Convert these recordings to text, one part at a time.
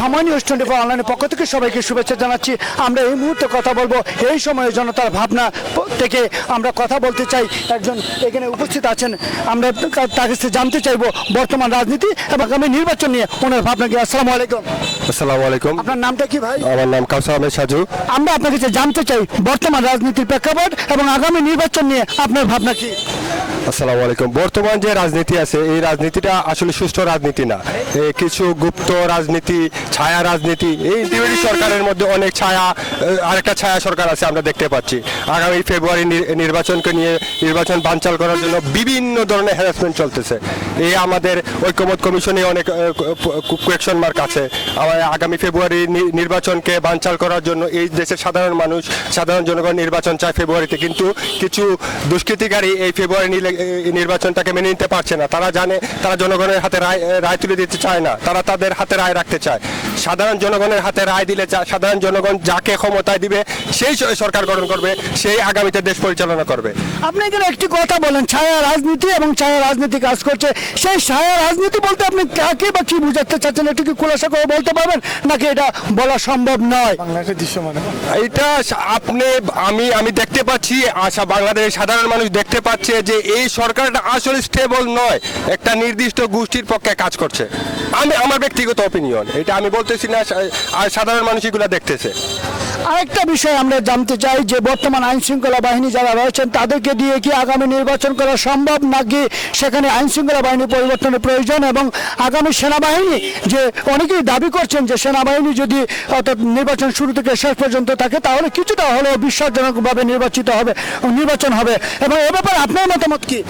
সময় news twenty four অনলাইনের পক্ষ থেকে সবাইকে শুভেচ্ছা জানাচ্ছি। আমরা এই মুহূর্তে কথা বলব এই সময়ের জনতার ভাবনা থেকে আমরা কথা বলতে চাই। একজন এখানে উপস্থিত আছেন আমরা তার কাছে জানতে চাইব বর্তমান রাজনীতি এবং আগামী নির্বাচন নিয়ে ওনার ভাবনা কি। আসসালামু আলাইকুম। আসসালামু আলাইকুম। আপনার নামটা কি ভাই? আমার নাম কাউসার আহমেদ সাজু। আমরা আপনার কাছে জানতে চাই বর্তমান রাজনীতির প্রেক্ষাপট এবং আগামী নির্বাচন নিয়ে আপনার ভাবনা কি? আসসালামু আলাইকুম। বর্তমান যে রাজনীতি আছে, এই রাজনীতিটা আসলে সুষ্ঠু রাজনীতি না। কিছু গুপ্ত রাজনীতি, ছায়া রাজনীতি, এই টিউরি সরকারের মধ্যে অনেক ছায়া আরেকটা ছায়া সরকার আছে আমরা দেখতে পাচ্ছি। আগামী ফেব্রুয়ারি নির্বাচনকে নিয়ে নির্বাচন বানচাল করার জন্য বিভিন্ন ধরনের হ্যারাসমেন্ট চলতেছে। এই আমাদের ঐক্যমত কমিশনে অনেক কোয়েকশন মার্ক আছে। আগামী ফেব্রুয়ারি নির্বাচনকে বানচাল করার জন্য এই দেশের সাধারণ মানুষ, সাধারণ জনগণ নির্বাচন চায় ফেব্রুয়ারিতে। কিন্তু কিছু দুষ্কৃতিকারী এই ফেব্রুয়ারি নিলে- এই নির্বাচনটাকে মেনে নিতে পারছে না। তারা জানে, তারা জনগণের হাতে রায় রায় তুলে দিতে চায় না। তারা তাদের হাতে রায় রাখতে চায়। সাধারণ জনগণের হাতে রায় দিলে সাধারণ জনগণ যাকে ক্ষমতায় দিবে সেই সরকার গঠন করবে সেই আগামীতে দেশ পরিচালনা করবে। আপনি এখানে একটি কথা বলেন ছায়া রাজনীতি এবং ছায়া রাজনীতি কাজ করছে। সেই ছায়া রাজনীতি বলতে আপনি কাকে বা কি বুঝাতে চাচ্ছেন একটু কি খোলাসা করে বলতে পারবেন নাকি এটা বলা সম্ভব নয়? বাংলাদেশের দৃশ্য মানে এটা আপনি আমি আমি দেখতে পাচ্ছি আশা বাংলাদেশের সাধারণ মানুষ দেখতে পাচ্ছে যে এই সরকারটা আসলে স্টেবল নয় একটা নির্দিষ্ট গোষ্ঠীর পক্ষে কাজ করছে। আমি আমার ব্যক্তিগত অপিনিয়ন এটা আমি বলতেছি না আর সাধারণ মানুষ এগুলো দেখতেছে। আরেকটা বিষয় আমরা জানতে চাই যে বর্তমান আইন শৃঙ্খলা বাহিনী যারা রয়েছেন তাদেরকে দিয়ে কি আগামী নির্বাচন করা সম্ভব নাকি সেখানে আইন শৃঙ্খলা বাহিনী পরিবর্তনের প্রয়োজন? এবং আগামী সেনাবাহিনী যে অনেকেই দাবি করছেন যে সেনাবাহিনী যদি অর্থাৎ নির্বাচন শুরু থেকে শেষ পর্যন্ত থাকে তাহলে কিছুটা হলেও বিশ্বাসজনকভাবে নির্বাচিত হবে নির্বাচন হবে। এবং এ ব্যাপারে আপনার মতামত কি?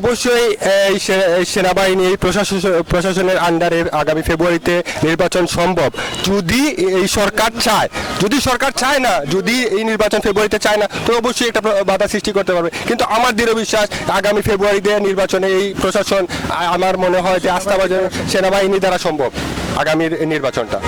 অবশ্যই এই সেনাবাহিনী এই প্রশাসন প্রশাসনের আন্ডারে আগামী ফেব্রুয়ারিতে নির্বাচন সম্ভব। যদি এই সরকার চায়, যদি সরকার চায় না, যদি এই নির্বাচন ফেব্রুয়ারিতে চায় না, তো অবশ্যই একটা বাধা সৃষ্টি করতে পারবে। কিন্তু আমার দৃঢ় বিশ্বাস, আগামী ফেব্রুয়ারিতে নির্বাচনে এই প্রশাসন আমার মনে হয় যে আস্থাভাজন সেনাবাহিনী দ্বারা সম্ভব, আগামীর নির্বাচনটা।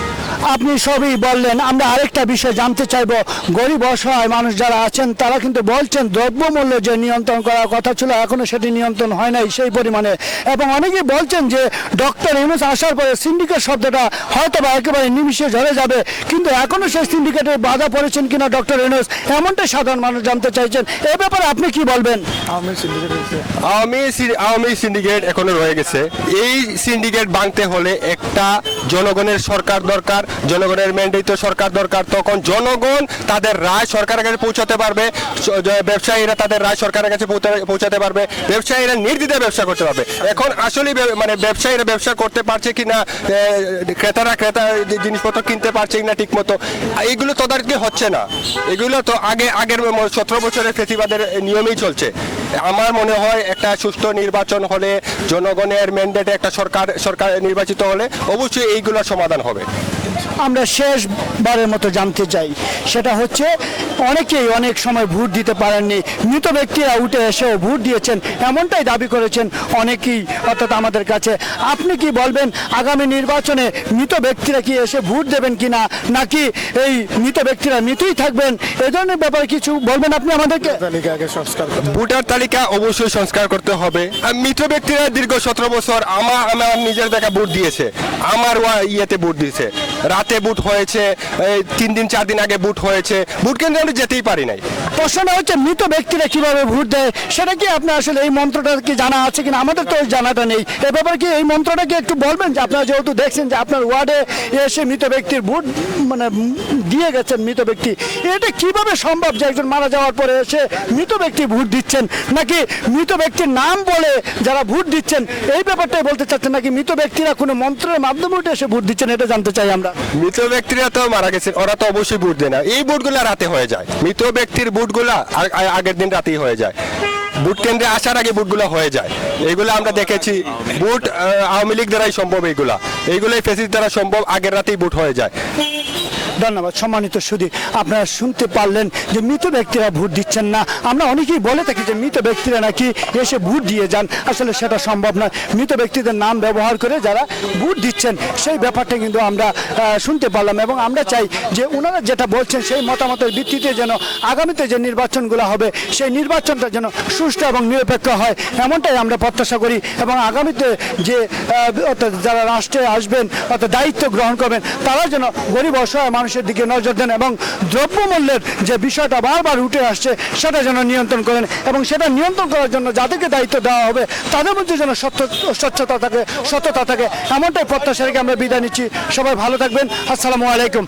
আপনি সবই বললেন। আমরা আরেকটা বিষয় জানতে চাইব। গরিব অসহায় মানুষ যারা আছেন তারা কিন্তু বলছেন দ্রব্যমূল্য যে নিয়ন্ত্রণ করার কথা ছিল এখনও সেটি নিয়ন্ত্রণ হয় নাই সেই পরিমাণে। এবং অনেকেই বলছেন যে ডক্টর ইউনুস আসার পরে সিন্ডিকেট শব্দটা হয়তো বা একেবারে নিমিশে ঝরে যাবে কিন্তু এখনও সেই সিন্ডিকেটের বাধা পড়েছেন কিনা ডক্টর ইউনুস? এমনটাই সাধারণ মানুষ জানতে চাইছেন। এ ব্যাপারে আপনি কি বলবেন? আওয়ামী আওয়ামী সিন্ডিকেট এখনও রয়ে গেছে। এই সিন্ডিকেট ভাঙতে হলে একটা জনগণের সরকার দরকার, জনগণের ম্যান্ডেট সরকার দরকার, তখন জনগণ তাদের রায় সরকারের কাছে পৌঁছাতে পারবে। ব্যবসায়ীরা তাদের রায় সরকারের কাছে পৌঁছা- পৌঁছাতে পারবে। ব্যবসায়ীরা নির্দ্বিধায় ব্যবসা করতে পারবে। এখন আসলে মানে ব্যবসায়ীরা ব্যবসা করতে পারছে কি না ক্রেতারা ক্রেতা জিনিসপত্র কিনতে পারছে কিনা ঠিক মতো এইগুলো তদারকি হচ্ছে না। এগুলো তো আগে, আগের সতেরো বছরের ফেসিবাদের নিয়মেই চলছে। আমার মনে হয় একটা সুষ্ঠু নির্বাচন হলে, জনগণের ম্যান্ডেটে একটা সরকার সরকার নির্বাচিত হলে, অবশ্যই এইগুলোর সমাধান হবে। আমরা শেষবারের মতো জানতে চাই। সেটা হচ্ছে, অনেকেই অনেক সময় ভোট দিতে পারেননি। মৃত ব্যক্তিরা উঠে এসেও ভোট দিয়েছেন, এমনটাই দাবি করেছেন অনেকেই, অর্থাৎ আমাদের কাছে। আপনি কি বলবেন, আগামী নির্বাচনে মৃত ব্যক্তিরা কি এসে ভোট দেবেন কিনা? নাকি এই মৃত ব্যক্তিরা মৃতই থাকবেন? এ ধরনের ব্যাপারে কিছু বলবেন আপনি আমাদেরকে। ভোটার তালিকা অবশ্যই সংস্কার করতে হবে। মৃত ব্যক্তিরা দীর্ঘ সতেরো বছর আমার আমার নিজের দেখা ভোট দিয়েছে। আমার ইয়েতে ভোট দিয়েছে। রাতে ভোট হয়েছে, এই তিন দিন, চার দিন আগে ভোট হয়েছে। ভোট কেন্দ্রে আমি যেতেই পারি নাই। প্রশ্নটা হচ্ছে, মৃত ব্যক্তিরা কীভাবে ভোট দেয়? সেটা কি আপনার আসলে এই মন্ত্রটা কি জানা আছে কিনা? আমাদের তো জানাটা নেই। এ ব্যাপারে কি এই মন্ত্রটা কি একটু বলবেন? যে আপনারা যেহেতু দেখছেন যে আপনার ওয়ার্ডে এসে মৃত ব্যক্তির ভোট মানে দিয়ে গেছেন মৃত ব্যক্তি। এটা কীভাবে সম্ভব যে একজন মারা যাওয়ার পরে এসে মৃত ব্যক্তি ভোট দিচ্ছেন? নাকি মৃত ব্যক্তির নাম বলে যারা ভোট দিচ্ছেন, এই ব্যাপারটাই বলতে চাচ্ছেন? নাকি মৃত ব্যক্তিরা কোনো মন্ত্রের মাধ্যমে উঠে এসে ভোট দিচ্ছেন? এটা জানতে চাই আমরা। মৃত ব্যক্তিরা তো মারা গেছে ওরা তো অবশ্যই বুট দেয় না। এই বুটগুলা রাতে হয়ে যায়। মৃত ব্যক্তির বুটগুলা আগের দিন রাতেই হয়ে যায়। বুট কেন্দ্রে আসার আগে বুটগুলো হয়ে যায়। এগুলো আমরা দেখেছি বুট আওয়ামী লীগ দ্বারাই সম্ভব এইগুলা। এইগুলোই ফেসিস দ্বারা সম্ভব, আগের রাতেই বুট হয়ে যায়। ধন্যবাদ, সম্মানিত সুদী আপনারা শুনতে পারলেন যে মৃত ব্যক্তিরা ভোট দিচ্ছেন না। আমরা অনেকেই বলে থাকি যে মৃত ব্যক্তিরা নাকি এসে ভোট দিয়ে যান। আসলে সেটা সম্ভব নয়। মৃত ব্যক্তিদের নাম ব্যবহার করে যারা ভোট দিচ্ছেন, সেই ব্যাপারটা কিন্তু আমরা শুনতে পারলাম এবং আমরা চাই যে ওনারা যেটা বলছেন, সেই মতামতের ভিত্তিতে যেন আগামীতে যে নির্বাচনগুলো হবে, সেই নির্বাচনটা যেন সুষ্ঠু এবং নিরপেক্ষ হয়, এমনটাই আমরা প্রত্যাশা করি এবং আগামীতে যে যারা রাষ্ট্রে আসবেন, অর্থাৎ দায়িত্ব গ্রহণ করবেন, তারা যেন গরিব, অসহায় মানুষের দিকে নজর দেন এবং দ্রব্যমূল্যের যে বিষয়টা বারবার উঠে আসছে, সেটা যেন নিয়ন্ত্রণ করেন এবং সেটা নিয়ন্ত্রণ করার জন্য যাদেরকে দায়িত্ব দেওয়া হবে, তাদের মধ্যে যেন স্বচ্ছতা থাকে, সততা থাকে, এমনটাই প্রত্যাশা রেখে আমরা বিদায় নিচ্ছি। সবাই ভালো থাকবেন। আসসালামু আলাইকুম।